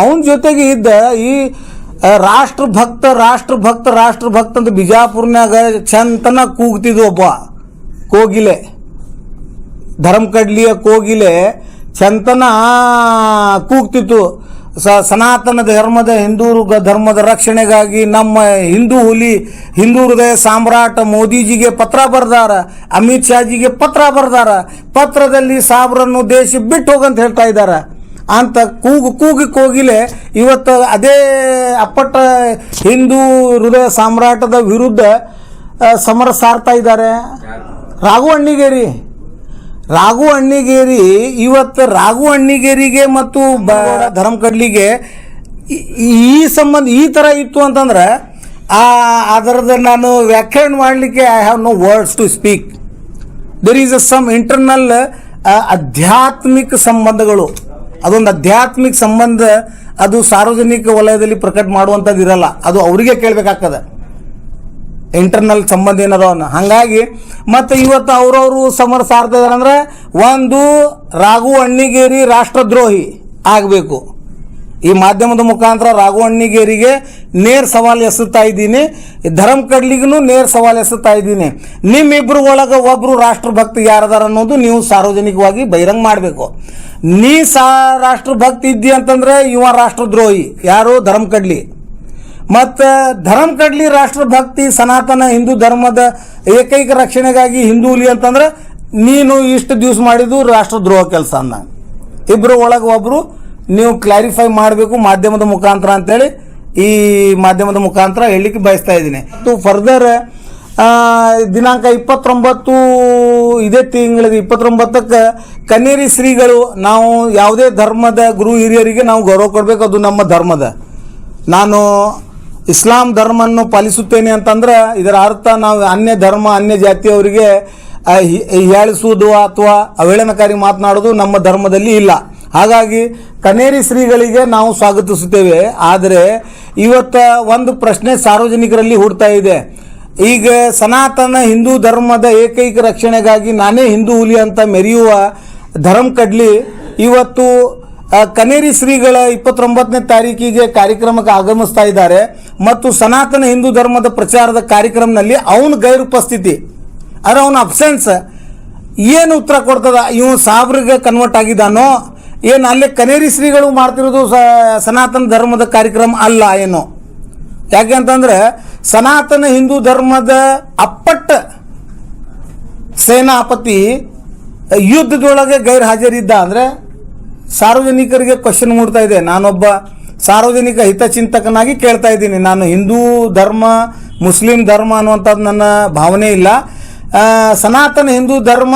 ಅವನ ಜೊತೆಗೆ ಇದ್ದ ಈ ರಾಷ್ಟ್ರ ಭಕ್ತ ರಾಷ್ಟ್ರ ಭಕ್ತ ರಾಷ್ಟ್ರ ಭಕ್ತ ಅಂತ ಬಿಜಾಪುರ್ನಾಗ ಚಂತನ ಕೂಗ್ತಿದ್ವು ಒಬ್ಬ, ಕೋಗಿಲೆ. ಧರ್ಮಕಡ್ಲಿಯ ಕೋಗಿಲೆ ಚಂತನ ಕೂಗ್ತಿತ್ತು. ಸ, ಸನಾತನ ಧರ್ಮದ ಹಿಂದೂರು ಧರ್ಮದ ರಕ್ಷಣೆಗಾಗಿ ನಮ್ಮ ಹಿಂದೂ ಹುಲಿ, ಹಿಂದೂ ಹೃದಯ ಸಾಮ್ರಾಟ ಮೋದಿಜಿಗೆ ಪತ್ರ ಬರ್ದಾರ, ಅಮಿತ್ ಶಾಜಿಗೆ ಪತ್ರ ಬರ್ದಾರ, ಪತ್ರದಲ್ಲಿ ಸಾಬ್ರನ್ನು ದೇಶ ಬಿಟ್ಟು ಹೋಗಂತ ಹೇಳ್ತಾ ಇದ್ದಾರೆ ಅಂತ ಕೂಗು ಕೂಗಿ ಕೋಗಿಲೆ ಇವತ್ತು ಅದೇ ಅಪ್ಪಟ ಹಿಂದೂ ಹೃದಯ ಸಾಮ್ರಾಟದ ವಿರುದ್ಧ ಸಮರ ಸಾರ್ತಾ ಇದ್ದಾರೆ. ರಾಘು ಅಣ್ಣಿಗೇರಿ. ರಾಘು ಅಣ್ಣಿಗೇರಿ ಇವತ್ತು ರಾಘು ಅಣ್ಣಿಗೇರಿಗೆ ಮತ್ತು ಬ ಧರ್ಮಕಡ್ಲಿಗೆ ಈ- ಸಂಬಂಧ ಈ ಥರ ಇತ್ತು ಅಂತಂದ್ರೆ, ಆ, ಅದರದ ನಾನು ವ್ಯಾಖ್ಯಾನ ಮಾಡಲಿಕ್ಕೆ I have no words to speak there is a some internal ಆಧ್ಯಾತ್ಮಿಕ ಸಂಬಂಧಗಳು. ಅದೊಂದು ಆಧ್ಯಾತ್ಮಿಕ ಸಂಬಂಧ ಅದು ಸಾರ್ವಜನಿಕ ವಲಯದಲ್ಲಿ ಪ್ರಕಟ ಮಾಡುವಂಥದ್ದು ಇರಲ್ಲ. ಅದು ಅವರಿಗೆ ಕೇಳಬೇಕಾಗ್ತದೆ. ಇಂಟರ್ನಲ್ ಸಂಬಂಧ ಏನದವನ್ನ ಹಾಗಾಗಿ ಮತ್ತು ಇವತ್ತು ಅವರವರು ಸಮರ ಸಾರ್ತಾ ಇದಾರೆ ಅಂದ್ರೆ ಒಂದು ರಾಘು ಅಣ್ಣಿಗೇರಿ ರಾಷ್ಟ್ರದ್ರೋಹಿ ಆಗಬೇಕು. ಈ ಮಾಧ್ಯಮದ ಮುಖಾಂತರ ರಾಘವಣ್ಣಿಗೇರಿಗೆ ನೇರ ಸವಾಲು ಎಸುತ್ತಾ ಇದ್ದೀನಿ. ಧರ್ಮ ಕಡ್ಲಿಗೂ ನೇರ್ ಸವಾಲು ಎಸುತ್ತಾ ಇದ್ದೀನಿ. ನಿಮ್ಮಿಬ್ರು ಒಳಗೆ ಒಬ್ರು ರಾಷ್ಟ್ರಭಕ್ತಿ ಯಾರದಾರ ಅನ್ನೋದು ನೀವು ಸಾರ್ವಜನಿಕವಾಗಿ ಬಹಿರಂಗ ಮಾಡಬೇಕು. ನೀ ಸಾ ರಾಷ್ಟ್ರಭಕ್ತಿ ಇದ್ದಿ ಅಂತಂದ್ರೆ ಇವ ರಾಷ್ಟ್ರದ್ರೋಹಿ. ಯಾರು? ಧರ್ಮ ಕಡ್ಲಿ. ಮತ್ತು ಧರ್ಮ ಕಡ್ಲಿ ರಾಷ್ಟ್ರಭಕ್ತಿ, ಸನಾತನ ಹಿಂದೂ ಧರ್ಮದ ಏಕೈಕ ರಕ್ಷಣೆಗಾಗಿ ಹಿಂದೂಲಿ ಅಂತಂದ್ರೆ ನೀನು ಇಷ್ಟು ದಿವಸ ಮಾಡಿದ್ದು ರಾಷ್ಟ್ರದ್ರೋಹ ಕೆಲಸ ಅಂದ ಇಬ್ಬರು ಒಳಗೆ ಒಬ್ಬರು ನೀವು ಕ್ಲಾರಿಫೈ ಮಾಡಬೇಕು ಮಾಧ್ಯಮದ ಮುಖಾಂತರ ಅಂತೇಳಿ ಈ ಮಾಧ್ಯಮದ ಮುಖಾಂತರ ಹೇಳಲಿಕ್ಕೆ ಬಯಸ್ತಾ ಇದ್ದೀನಿ ಮತ್ತು ಫರ್ದರ್ ದಿನಾಂಕ ಇಪ್ಪತ್ತೊಂಬತ್ತು ಇದೇ ತಿಂಗಳ ಇಪ್ಪತ್ತೊಂಬತ್ತಕ್ಕೆ ಕನ್ನೇರಿ ಶ್ರೀಗಳು ನಾವು ಯಾವುದೇ ಧರ್ಮದ ಗುರು ಹಿರಿಯರಿಗೆ ನಾವು ಗೌರವ ಕೊಡಬೇಕು ಅದು ನಮ್ಮ ಧರ್ಮದ ನಾನು ಇಸ್ಲಾಂ ಧರ್ಮವನ್ನು ಪಾಲಿಸುತ್ತೇನೆ ಅಂತಂದ್ರೆ ಇದರ ಅರ್ಥ ನಾವು ಅನ್ಯ ಧರ್ಮ ಅನ್ಯ ಜಾತಿಯವರಿಗೆ ಹೇಳಿಸುವುದು ಅಥವಾ ಅವೇಳನಕಾರಿ ಮಾತನಾಡೋದು ನಮ್ಮ ಧರ್ಮದಲ್ಲಿ ಇಲ್ಲ ಹಾಗಾಗಿ ಕನೇರಿ ಶ್ರೀಗಳಿಗೆ ನಾವು ಸ್ವಾಗತಿಸುತ್ತೇವೆ. ಆದರೆ ಇವತ್ತ ಒಂದು ಪ್ರಶ್ನೆ ಸಾರ್ವಜನಿಕರಲ್ಲಿ ಹುಡ್ತಾ ಇದೆ. ಈಗ ಸನಾತನ ಹಿಂದೂ ಧರ್ಮದ ಏಕೈಕ ರಕ್ಷಣೆಗಾಗಿ ನಾನೇ ಹಿಂದೂ ಹುಲಿ ಅಂತ ಮೆರೆಯುವ ಧರ್ಮ ಕಡ್ಲಿ ಇವತ್ತು ಕನೇರಿ ಶ್ರೀಗಳ ಇಪ್ಪತ್ತೊಂಬತ್ತನೇ ತಾರೀಕಿಗೆ ಕಾರ್ಯಕ್ರಮಕ್ಕೆ ಆಗಮಿಸ್ತಾ ಇದ್ದಾರೆ. ಮತ್ತು ಸನಾತನ ಹಿಂದೂ ಧರ್ಮದ ಪ್ರಚಾರದ ಕಾರ್ಯಕ್ರಮದಲ್ಲಿ ಅವನ ಗೈರುಪಸ್ಥಿತಿ, ಅದರ ಅವನ ಅಬ್ಸೆನ್ಸ್ ಏನು ಉತ್ತರ ಕೊಡ್ತದ? ಇವನು ಸಾಬ್ರಿಗೆ ಕನ್ವರ್ಟ್ ಆಗಿದ್ದಾನೋ? ಏನು ಅಲ್ಲೇ ಕನೇರಿ ಶ್ರೀಗಳು ಮಾಡ್ತಿರೋದು ಸನಾತನ ಧರ್ಮದ ಕಾರ್ಯಕ್ರಮ ಅಲ್ಲ ಏನು. ಯಾಕೆಂತಂದ್ರೆ ಸನಾತನ ಹಿಂದೂ ಧರ್ಮದ ಅಪ್ಪಟ್ಟ ಸೇನಾಪತಿ ಯುದ್ಧದೊಳಗೆ ಗೈರ್ ಹಾಜರಿದ್ದ ಅಂದರೆ ಸಾರ್ವಜನಿಕರಿಗೆ ಕ್ವಶನ್ ಮೂಡ್ತಾ ಇದೆ. ನಾನೊಬ್ಬ ಸಾರ್ವಜನಿಕ ಹಿತಚಿಂತಕನಾಗಿ ಕೇಳ್ತಾ ಇದ್ದೀನಿ. ನಾನು ಹಿಂದೂ ಧರ್ಮ, ಮುಸ್ಲಿಂ ಧರ್ಮ ಅನ್ನುವಂಥದ್ದು ನನ್ನ ಭಾವನೆ ಇಲ್ಲ. ಸನಾತನ ಹಿಂದೂ ಧರ್ಮ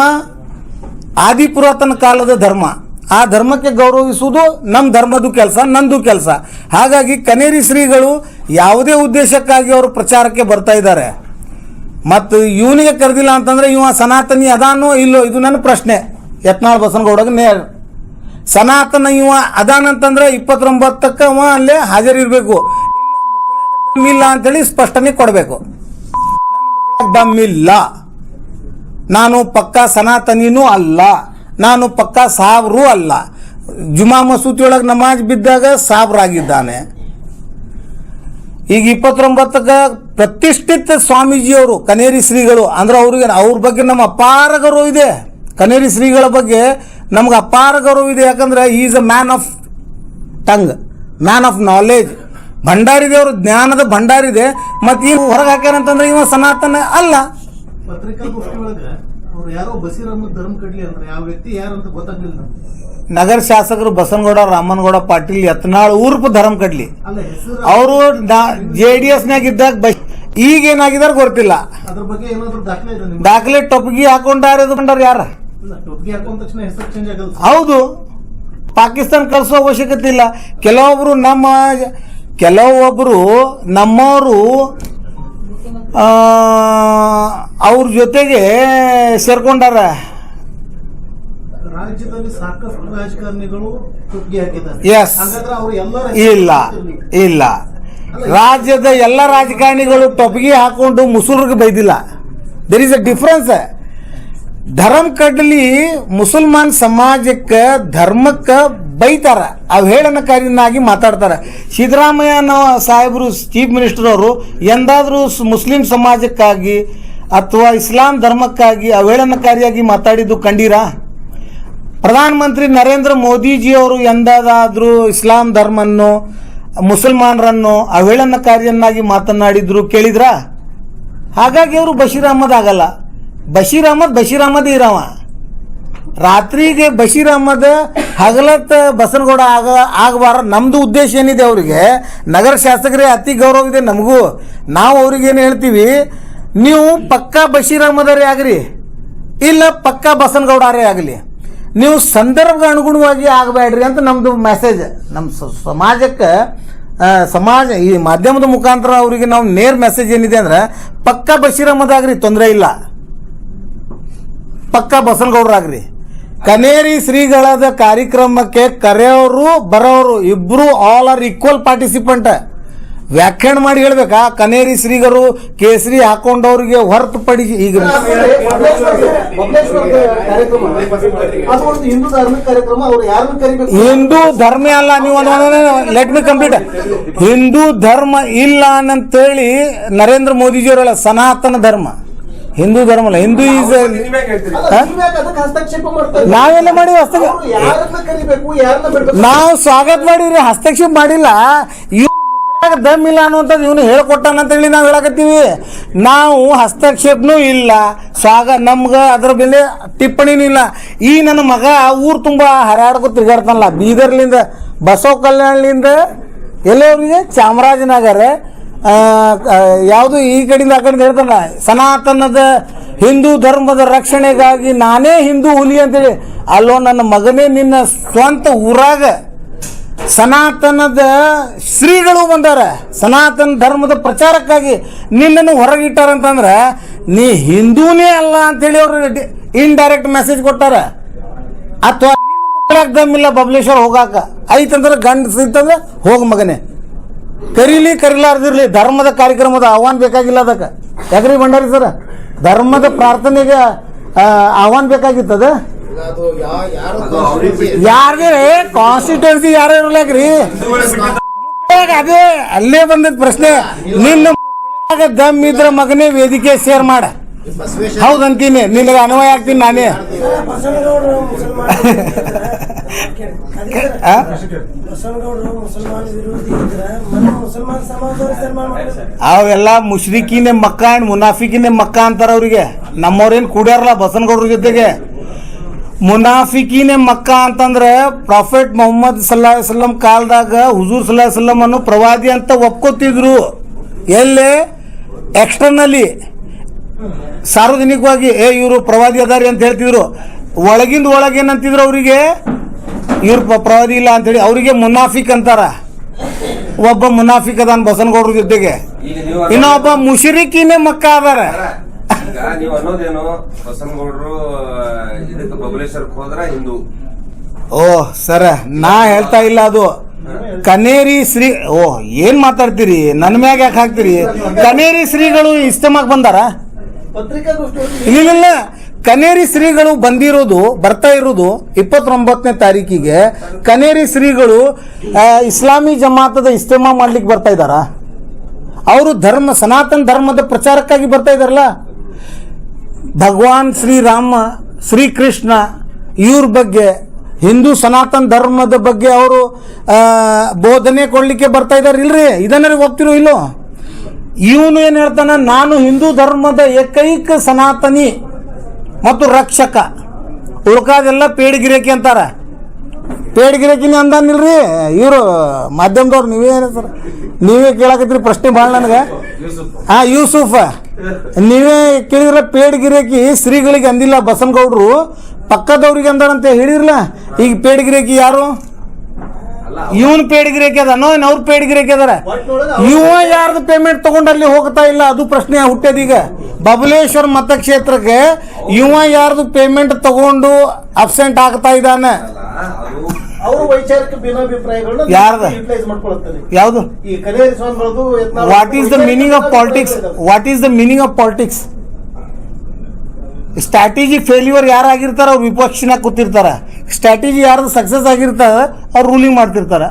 ಆದಿ ಪುರಾತನ ಕಾಲದ ಧರ್ಮ. ಆ ಧರ್ಮಕ್ಕೆ ಗೌರವಿಸುವುದು ನಮ್ಮ ಧರ್ಮದ ಕೆಲಸ, ನಂದು ಕೆಲಸ. ಹಾಗಾಗಿ ಕನೇರಿ ಶ್ರೀಗಳು ಯಾವುದೇ ಉದ್ದೇಶಕ್ಕಾಗಿ ಅವರು ಪ್ರಚಾರಕ್ಕೆ ಬರ್ತಾ ಇದ್ದಾರೆ. ಮತ್ತು ಇವನಿಗೆ ಕರೆದಿಲ್ಲ ಅಂತಂದರೆ ಇವ ಸನಾತನಿ ಅದಾನೋ ಇಲ್ಲೋ, ಇದು ನನ್ನ ಪ್ರಶ್ನೆ. ಯತ್ನಾಳ್ ಬಸನಗೌಡಗೆ ನೇ ಸನಾತನ ಇವ ಅದಾನಂತಂದ್ರೆ ಇಪ್ಪತ್ತೊಂಬತ್ತಕ್ಕೆ ಅವ ಅಲ್ಲೇ ಹಾಜರಿರಬೇಕು. ಇಲ್ಲ ಅಂತೇಳಿ ಸ್ಪಷ್ಟನೆ ಕೊಡಬೇಕು. ದಮ್ಮಿಲ್ಲ ನಾನು ಪಕ್ಕಾ ಸನಾತನಿನೂ ಅಲ್ಲ. ನಾನು ಪಕ್ಕಾ ಸಾಬ್ರೂ ಅಲ್ಲ. ಜುಮಾ ಮಸೂದಿಯೊಳಗೆ ನಮಾಜ್ ಬಿದ್ದಾಗ ಸಾಬ್ರಾಗಿದ್ದಾನೆ ಈಗ ಇಪ್ಪತ್ತೊಂಬತ್ತಕ್ಕೆ ಪ್ರತಿಷ್ಠಿತ ಸ್ವಾಮೀಜಿಯವರು, ಕನೇರಿ ಶ್ರೀಗಳು, ಅಂದ್ರೆ ಅವ್ರಿಗೆ ಅವ್ರ ಬಗ್ಗೆ ನಮ್ಮ ಅಪಾರ ಗೌರವ ಇದೆ. ಕನೇರಿ ಶ್ರೀಗಳ ಬಗ್ಗೆ ನಮ್ಗೆ ಅಪಾರ ಗೌರವ ಇದೆ. ಯಾಕಂದ್ರೆ is a man of tongue man of knowledge ಭಂಡಾರಿದೆ ಅವರು ಜ್ಞಾನದ ಭಂಡಾರಿದೆ. ಮತ್ತು ಈಗ ಹೊರಗೆ ಹಾಕ್ಯಾರಂತಂದ್ರೆ ಇವ ಸನಾತನ ಅಲ್ಲ. ಅವ್ರು ಯಾರೋ ಬಸೀರ್ ಅಹಮದ್ ಧರ್ಮ ಕಡ್ಲಿ ಅಂದ್ರೆ ಯಾವ ವ್ಯಕ್ತಿ ಯಾರಂತ ಗೊತ್ತಾಗ್ಲಿಲ್ಲ ನಮ್ಗೆ. ನಗರ ಶಾಸಕರು ಬಸನಗೌಡ ರಾಮನಗೌಡ ಪಾಟೀಲ್ ಯತ್ನಾಳ್ ಊರ್ಪ ಧರ್ಮ ಕಡ್ಲಿ ಅಲ್ಲ ಹೆಸರು ಅವರು ಜೆ ಡಿ ಎಸ್ನಾಗ ಇದ್ದಾಗ ಬಸ್ ಈಗ ಏನಾಗಿದಾರ ಗೊತ್ತಿಲ್ಲ. ಅದ್ರ ಬಗ್ಗೆ ಏನಾದ್ರು ದಾಖಲೆ ಇದೆ ನಿಮ್ಗೆ? ದಾಖಲೆ ಟೊಪ್ಗಿ ಹಾಕೊಂಡಾರ ಕೊಂಡಾರ ಯಾರ? ಇಲ್ಲ ಹಾಕೊಂಡ ತಕ್ಷಣ ಹೆಸರು ಚೇಂಜ್ ಆಗಲ್ಲ ಹೌದು. ಪಾಕಿಸ್ತಾನ ಕಳಿಸೋ ಅವಶ್ಯಕತೆ ಇಲ್ಲ. ಕೆಲವೊಬ್ರು ನಮ್ಮ ಕೆಲವೊಬ್ರು ನಮ್ಮವರು ಅವ್ರ ಜೊತೆಗೆ ಸೇರ್ಕೊಂಡಾರ. ರಾಜ್ಯದಲ್ಲಿ ಸಾಕಷ್ಟು ರಾಜಕಾರಣಿಗಳು ಟೊಪ್ಪಿಗೆ ಎಲ್ಲರ ಇಲ್ಲ ಇಲ್ಲ. ರಾಜ್ಯದ ಎಲ್ಲ ರಾಜಕಾರಣಿಗಳು ಟೊಪ್ಗಿ ಹಾಕೊಂಡು ಮುಸುರ್ಗೆ ಬೈದಿಲ್ಲ. ದರ್ ಇಸ್ ಅ ಡಿಫ್ರೆನ್ಸ್ ಧರ್ಮ ಕಡ್ಲಿ ಮುಸಲ್ಮಾನ್ ಸಮಾಜಕ್ಕೆ ಧರ್ಮಕ್ಕೆ ಬೈತಾರ. ಅವಹೇಳನಕಾರಿನಾಗಿ ಮಾತಾಡ್ತಾರೆ. ಸಿದ್ದರಾಮಯ್ಯ ಸಾಹೇಬರು, ಚೀಫ್ ಮಿನಿಸ್ಟರ್ ಅವರು ಎಂದಾದರೂ ಮುಸ್ಲಿಂ ಸಮಾಜಕ್ಕಾಗಿ ಅಥವಾ ಇಸ್ಲಾಂ ಧರ್ಮಕ್ಕಾಗಿ ಅವಹೇಳನಕಾರಿಯಾಗಿ ಮಾತಾಡಿದ್ದು ಕಂಡೀರಾ? ಪ್ರಧಾನಮಂತ್ರಿ ನರೇಂದ್ರ ಮೋದಿಜಿಯವರು ಎಂದಾದರೂ ಇಸ್ಲಾಂ ಧರ್ಮನ್ನು, ಮುಸಲ್ಮಾನರನ್ನು ಅವಹೇಳನಕಾರಿಯನ್ನಾಗಿ ಮಾತನಾಡಿದ್ರು ಕೇಳಿದ್ರಾ? ಹಾಗಾಗಿ ಅವರು ಬಶೀರ್ ಅಹಮದ್ ಆಗಲ್ಲ. ಬಶೀರ್ ಅಹಮದ್ ಬಶೀರ್ ಅಹಮದ್ ಇರವ. ರಾತ್ರಿಗೆ ಬಶೀರ್ ಅಹಮದ್ ಹಗಲತ್ ಬಸನಗೌಡ ಆಗ, ಆಗಬಾರ. ನಮ್ದು ಉದ್ದೇಶ ಏನಿದೆ ಅವರಿಗೆ? ನಗರ ಶಾಸಕರೇ ಅತಿ ಗೌರವ ಇದೆ ನಮಗೂ. ನಾವು ಅವ್ರಿಗೇನು ಹೇಳ್ತೀವಿ? ನೀವು ಪಕ್ಕಾ ಬಶೀರ್ ಅಹಮದರೇ ಆಗ್ರಿ, ಇಲ್ಲ ಪಕ್ಕಾ ಬಸನಗೌಡರೇ ಆಗಲಿ. ನೀವು ಸಂದರ್ಭಕ್ಕೆ ಅನುಗುಣವಾಗಿ ಆಗಬೇಡ್ರಿ ಅಂತ ನಮ್ಮದು ಮೆಸೇಜ್ ನಮ್ಮ ಸಮಾಜಕ್ಕೆ ಸಮಾಜ, ಈ ಮಾಧ್ಯಮದ ಮುಖಾಂತರ ಅವರಿಗೆ ನಾವು ನೇರ್ ಮೆಸೇಜ್ ಏನಿದೆ ಅಂದ್ರೆ, ಪಕ್ಕಾ ಬಶೀರ್ ಅಹಮದ್ ಆಗ್ರಿ, ತೊಂದರೆ ಇಲ್ಲ. ಪಕ್ಕ ಬಸನಗೌಡರಾಗ್ರಿ. ಕನೇರಿ ಶ್ರೀಗಳದ ಕಾರ್ಯಕ್ರಮಕ್ಕೆ ಕರೆಯವರು ಬರೋರು ಇಬ್ರು ಆಲ್ ಆರ್ ಈಕ್ವಲ್ ಪಾರ್ಟಿಸಿಪೆಂಟ್ ವ್ಯಾಖ್ಯಾನ ಮಾಡಿ ಹೇಳ್ಬೇಕಾ? ಕನೇರಿ ಶ್ರೀಗರು ಕೇಸರಿ ಹಾಕೊಂಡವ್ರಿಗೆ ಹೊರತುಪಡಿಸಿ ಈಗ. ಹಿಂದೂ ಧರ್ಮ ಅಲ್ಲ, ನೀವು ಲೆಟ್ ಮಿ ಕಂಪ್ಲೀಟ್ ಹಿಂದೂ ಧರ್ಮ ಇಲ್ಲ ಅಂತೇಳಿ ನರೇಂದ್ರ ಮೋದಿಜಿಯವರಲ್ಲ ಸನಾತನ ಧರ್ಮ. ಹಿಂದೂ ಧರ್ಮ ಅಲ್ಲ ಹಿಂದೂ ಈಸ್ ನಾವೆಲ್ಲ ಮಾಡಿ ಹಸ್ತಕ್ಷೇಪ ಅವ್ರು ಯಾರನ್ನ ಕರಿಬೇಕು ಯಾರನ್ನ ನಾವು ಸ್ವಾಗತ ಮಾಡಿರಿ ಹಸ್ತಕ್ಷೇಪ ಮಾಡಿಲ್ಲ. ದಮ್ ಇಲ್ಲ ಅನ್ನುವಂಥದ್ದು ಇವನು ಹೇಳ್ಕೊಟ್ಟಾನ ಅಂತೇಳಿ ನಾವು ಹೇಳಕತ್ತೀವಿ. ನಾವು ಹಸ್ತಕ್ಷೇಪನೂ ಇಲ್ಲ. ಸ್ವಾಗ ನಮ್ಗೆ ಅದ್ರ ಮೇಲೆ ಟಿಪ್ಪಣಿನೂ ಇಲ್ಲ. ಈ ನನ್ನ ಮಗ ಊರು ತುಂಬ ಹರಾಡ್ಕೊ ತಿರ್ಗಾಡ್ತಾನಲ್ಲ. ಬೀದರ್ಲಿಂದ ಬಸವ ಕಲ್ಯಾಣಲಿಂದ ಎಲ್ಲವರಿಗೆ ಚಾಮರಾಜನಗರ ಯಾವುದು ಈ ಕಡೆಯಿಂದ ಆ ಕಡೆಯಿಂದ ಹೇಳ್ತಾನ ಸನಾತನದ ಹಿಂದೂ ಧರ್ಮದ ರಕ್ಷಣೆಗಾಗಿ ನಾನೇ ಹಿಂದೂ ಹುಲಿ ಅಂತೇಳಿ. ಅಲ್ಲೋ ನನ್ನ ಮಗನೇ ನಿನ್ನ ಸ್ವಂತ ಊರಾಗ ಸನಾತನದ ಶ್ರೀಗಳು ಬಂದಾರ. ಸನಾತನ ಧರ್ಮದ ಪ್ರಚಾರಕ್ಕಾಗಿ ನಿನ್ನನ್ನು ಹೊರಗಿಟ್ಟಾರಂತಂದ್ರೆ ನೀ ಹಿಂದೂನೇ ಅಲ್ಲ ಅಂತೇಳಿ ಅವರು ಇನ್ಡೈರೆಕ್ಟ್ ಮೆಸೇಜ್ ಕೊಟ್ಟಾರ. ಅಥವಾ ದಮ್ಮಿಲ್ಲ ಬಬಲೇಶ್ವರ ಹೋಗಾಕ. ಐತಂದ್ರೆ ಗಂಡ ಇತ್ತಂದ್ರೆ ಹೋಗ ಮಗನೇ. ಕರೀಲಿ ಕರಿಲಾರ್ದಿರ್ಲಿ ಧರ್ಮದ ಕಾರ್ಯಕ್ರಮದ ಆಹ್ವಾನ ಬೇಕಾಗಿಲ್ಲ ಅದಕ್ಕೆ. ಯಾಕ್ರಿ ಭಂಡಾರಿ ಸರ್? ಧರ್ಮದ ಪ್ರಾರ್ಥನೆಗೆ ಆಹ್ವಾನ ಬೇಕಾಗಿತ್ತದ ಯಾರಿಗೆ ಕಾನ್ಸ್ಟಿಟ್ಯೂನ್ಸಿ ಯಾರು ಇರ್ಲಾಕ್ರಿ ಅದೇ, ಅಲ್ಲೇ ಬಂದದ ಪ್ರಶ್ನೆ. ನಿನ್ನ ದಮ್ ಇದ್ರ ಮಗನೇ ವೇದಿಕೆ ಶೇರ್ ಮಾಡ. ಹೌದಂತೀನಿ ನಿನಗೆ ಅನ್ವಯ ಆಗ್ತೀನಿ ನಾನೇ. ಅವೆಲ್ಲ ಮುಷ್ರಿಕಿನೇ ಮಕ್ಕ ಅಂಡ್ ಮುನಾಫಿಕಿನೇ ಮಕ್ಕ ಅಂತಾರ ಅವ್ರಿಗೆ. ನಮ್ಮವ್ರೇನ್ ಕೂಡ್ಯಾರಲ್ಲ ಬಸನಗೌಡ್ರ ಜೊತೆಗೆ. ಮುನಾಫಿಕಿನೇ ಮಕ್ಕ ಅಂತಂದ್ರೆ ಪ್ರಾಫೆಟ್ ಮೊಹಮ್ಮದ್ ಸಲ್ಲಾ ಸಲ್ಲಂ ಕಾಲದಾಗ ಹುಜೂರ್ ಸಲ್ಲಾ ಸಲ್ಲಂ ಅನ್ನು ಪ್ರವಾದಿ ಅಂತ ಒಪ್ಕೋತಿದ್ರು. ಎಲ್ಲಿ? ಎಕ್ಸ್ಟರ್ನಲಿ ಸಾರ್ವಜನಿಕವಾಗಿ ಏ ಇವರು ಪ್ರವಾದಿ ಅದಾರಿ ಅಂತ ಹೇಳ್ತಿದ್ರು. ಒಳಗಿಂದ ಒಳಗೇನಂತಿದ್ರು ಅವರಿಗೆ? ಇವ್ರ ಪ- ಪ್ರವಾದಿ ಇಲ್ಲ ಅಂತೇಳಿ ಅವರಿಗೆ ಮುನಾಫಿಕ್ ಅಂತಾರ. ಒಬ್ಬ ಮುನಾಫಿಕ್ ಅದಾನ ಬಸನಗೌಡ್ರ ಜೊತೆಗೆ. ಇನ್ನೊಬ್ಬ ಮುಷರಿಕಿನೇ ಮಕ್ಕ ಅದಾರ. ಈಗ ನೀವು ಅನ್ನೋದೇನು? ಬಸನಗೌಡರು ಇದಕ್ಕೆ ಬಬಲೇಶ್ವರಕ್ಕೆ ಹೋದ್ರ ಹಿಂದೂ. ಓ ಸರ ನಾ ಹೇಳ್ತಾ ಇಲ್ಲ ಅದು. ಕನೇರಿ ಶ್ರೀ ಓ ಏನ್ ಮಾತಾಡ್ತೀರಿ? ನನ್ನ ಮ್ಯಾಗ ಯಾಕೆ ಹಾಕ್ತೀರಿ? ಕನೇರಿ ಶ್ರೀಗಳು ಇಷ್ಟಮಾಗಿ ಬಂದಾರ? ಇಲ್ಲ. ಕನೇರಿ ಶ್ರೀಗಳು ಬಂದಿರೋದು, ಬರ್ತಾ ಇರೋದು ಇಪ್ಪತ್ತೊಂಬತ್ತನೇ ತಾರೀಕಿಗೆ. ಕನೇರಿ ಶ್ರೀಗಳು ಇಸ್ಲಾಮಿ ಜಮಾತದ ಇಸ್ತೇಮ ಮಾಡ್ಲಿಕ್ಕೆ ಬರ್ತಾ ಇದ್ದಾರ? ಅವರು ಧರ್ಮ, ಸನಾತನ ಧರ್ಮದ ಪ್ರಚಾರಕ್ಕಾಗಿ ಬರ್ತಾ ಇದ್ದಾರಲ್ಲ? ಭಗವಾನ್ ಶ್ರೀರಾಮ, ಶ್ರೀಕೃಷ್ಣ, ಇವ್ರ ಬಗ್ಗೆ, ಹಿಂದೂ ಸನಾತನ ಧರ್ಮದ ಬಗ್ಗೆ ಅವರು ಬೋಧನೆ ಕೊಡ್ಲಿಕ್ಕೆ ಬರ್ತಾ ಇದಾರೆ ಇಲ್ರಿ? ಇದನ್ನ ಹೋಗ್ತಿರೋ ಇಲ್ಲೋ? ಇವನು ಏನು ಹೇಳ್ತಾನ? ನಾನು ಹಿಂದೂ ಧರ್ಮದ ಏಕೈಕ ಸನಾತನಿ. ಮತ್ತು ರಕ್ಷಕ. ಉಳ್ಕಾದೆಲ್ಲ ಪೇಡಿಗಿರೇಕಿ ಅಂತಾರ. ಪೇಡಿಗಿರೇಕಿನಿ ಅಂದಾನಿಲ್ರಿ? ಇವರು ಮಾಧ್ಯಮದವ್ರು ನೀವೇ ಸರ್? ನೀವೇ ಕೇಳಾಕತ್ರಿ ಪ್ರಶ್ನೆ ಭಾಳ ನನಗೆ. ಹಾ, ಯೂಸುಫ್. ನೀವೇ ಕೇಳಿದ್ರ ಪೇಡ್ಗಿರೇಕಿ ಶ್ರೀಗಳಿಗೆ ಅಂದಿಲ್ಲ ಬಸನಗೌಡ್ರು ಪಕ್ಕದವ್ರಿಗೆ ಅಂದಾರಂತೆ ಹೇಳಿರ್ಲ ಈಗ ಪೇಡ್ಗಿರೇಕಿ ಯಾರು? ಇವನ್ ಪೇಡ್ಗಿರೇಕಿ ಅದಾನೋ ಇನ್ ಅವ್ರ ಪೇಡ್ಗಿರೇಕಿ ಅದಾರ? ಇವ ಯಾರ್ದು ಪೇಮೆಂಟ್ ತಗೊಂಡು ಅಲ್ಲಿ ಹೋಗ್ತಾ ಇಲ್ಲ? ಅದು ಪ್ರಶ್ನೆ ಹುಟ್ಟದೀಗ ಈಗ. ಬಬಲೇಶ್ವರ ಮತಕ್ಷೇತ್ರಕ್ಕೆ ಇವ ಯಾರ್ದು ಪೇಮೆಂಟ್ ತಗೊಂಡು ಅಬ್ಸೆಂಟ್ ಆಗ್ತಾ ಇದ್ದಾನೆ? ಅವರು ವೈಚಾರಿಕ ಭಿನ್ನಾಭಿಪ್ರಾಯಗಳನ್ನ? ಯುಟಿಲೈಸ್ ಯಾವುದು? ಈ what is the meaning of politics what is the meaning of politics strategy failure ಯಾರಾಗಿರ್ತಾರ ಅವ್ರು ವಿಪಕ್ಷನಾಗ ಕೂತಿರ್ತಾರ. ಸ್ಟ್ರಾಟಜಿ ಯಾರ್ದು ಸಕ್ಸಸ್ ಆಗಿರ್ತಾರ ಅವ್ರು ರೂಲಿಂಗ್ ಮಾಡ್ತಿರ್ತಾರ.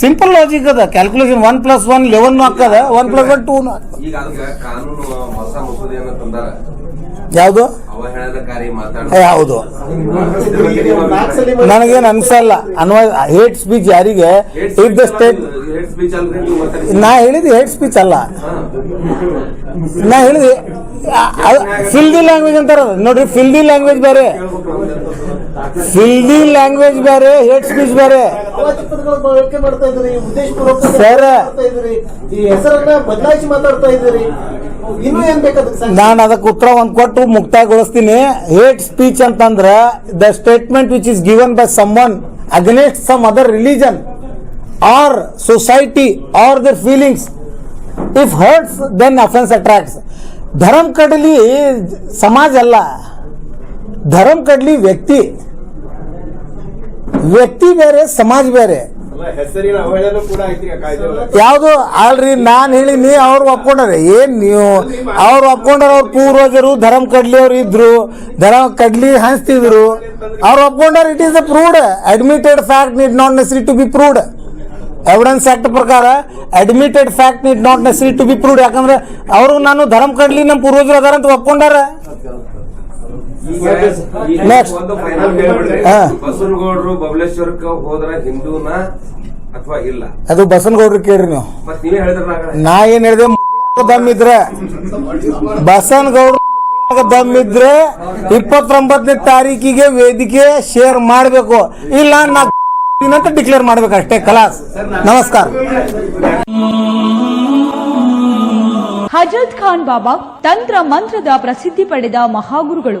ಸಿಂಪಲ್ ಲಾಜಿಕ್ ಅದ. Calculation one plus one eleven ಹಾಕದ ಒನ್ ಪ್ಲಸ್ ಒನ್ ಟೂ ಯಾವುದು? ಯಾವುದು ನನಗೇನು ಅನ್ಸಲ್ಲ. ಅನ್ವಯ ಹೇಟ್ ಸ್ಪೀಚ್ ಯಾರಿಗೆ? ಇಫ್ ದ ಸ್ಟೇಟ್ ನಾ ಹೇಳಿದ್ದು ಹೇಟ್ ಸ್ಪೀಚ್ ಅಲ್ಲ. ನಾ ಹೇಳಿದೆ ಫಿಲ್ದಿ ಲ್ಯಾಂಗ್ವೇಜ್ ಅಂತಾರ ನೋಡ್ರಿ ಫಿಲ್ದಿ ಲ್ಯಾಂಗ್ವೇಜ್ ಬೇರೆ. ಫಿಲ್ದಿ ಲ್ಯಾಂಗ್ವೇಜ್ ಬೇರೆ ಹೇಟ್ ಸ್ಪೀಚ್ ಬೇರೆ. ಸರ್. ನಾನು ಅದಕ್ಕೆ ಉತ್ತರ ಒಂದು ಕೊಟ್ಟು ಮುಕ್ತಾಯಗೊಳಿಸ್ತೀನಿ. ಹೇಟ್ ಸ್ಪೀಚ್ ಅಂತಂದ್ರೆ the statement which is given by someone against some other religion or society or their feelings if hurts, then offense attracts ಧರ್ಮ ಕಡಲಿ ಸಮಾಜ ಅಲ್ಲ ಧರ್ಮ ಕಡ್ಲಿ ವ್ಯಕ್ತಿ ವ್ಯಕ್ತಿ ಬೇರೆ ಸಮಾಜ ಬೇರೆ ಅಲ್ರಿ ಯಾವುದು? ಆಲ್ರಿ ನಾನ್ ಹೇಳಿನಿ ಅವ್ರು ಒಪ್ಕೊಂಡ್ರೆ. ಏನ್ ನೀವು? ಅವ್ರು ಒಪ್ಕೊಂಡಾರ ಅವ್ರ ಪೂರ್ವಜರು ಧರ್ಮ ಕಡ್ಲಿ ಅವ್ರು ಇದ್ರು. ಧರ್ಮ ಕಡ್ಲಿ ಹಂಚ್ತಿದ್ರು. ಅವ್ರು ಒಪ್ಕೊಂಡಾರ it is a proved admitted fact need not necessary to be proved evidence act ಪ್ರಕಾರ admitted fact it not necessary to be proved ಯಾಕಂದ್ರೆ ಅವರು ನಾನು ಧರ್ಮ ಕಡ್ಲಿ ನಮ್ಮ ಪೂರ್ವಜರು ಅದಾರ ಅಂತ ಒಪ್ಕೊಂಡಾರ. ಬಸವನಗೌಡರು ಬಬಲೇಶ್ವರಕ್ಕ ಹೋದ್ರ ಹಿಂದೂನ ಅಥವಾ ಇಲ್ಲ? ಅದು ಬಸನಗೌಡ್ರು ಕೇಳ್ರಿ ನೀವು. ನಾ ಏನ್ ಹೇಳಿದೆ ದಮ್ ಇದ್ರೆ. ಬಸನಗೌಡ ದಮ್ ಇದ್ರೆ ಇಪ್ಪತ್ತೊಂಬತ್ತನೇ ತಾರೀಕಿಗೆ ವೇದಿಕೆ ಶೇರ್ ಮಾಡಬೇಕು. ಇಲ್ಲ ನಾ ಅಂತ ಡಿಕ್ಲೇರ್ ಮಾಡ್ಬೇಕಷ್ಟೇ ಕಲಾಸ್ ನಮಸ್ಕಾರ. ಹಜರತ್ ಖಾನ್ ಬಾಬಾ ತಂತ್ರ ಮಂತ್ರದ ಪ್ರಸಿದ್ಧಿ ಪಡೆದ ಮಹಾಗುರುಗಳು.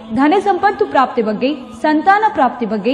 ಧನ ಸಂಪತ್ತು ಪ್ರಾಪ್ತಿ ಬಗ್ಗೆ ಸಂತಾನ ಪ್ರಾಪ್ತಿ ಬಗ್ಗೆ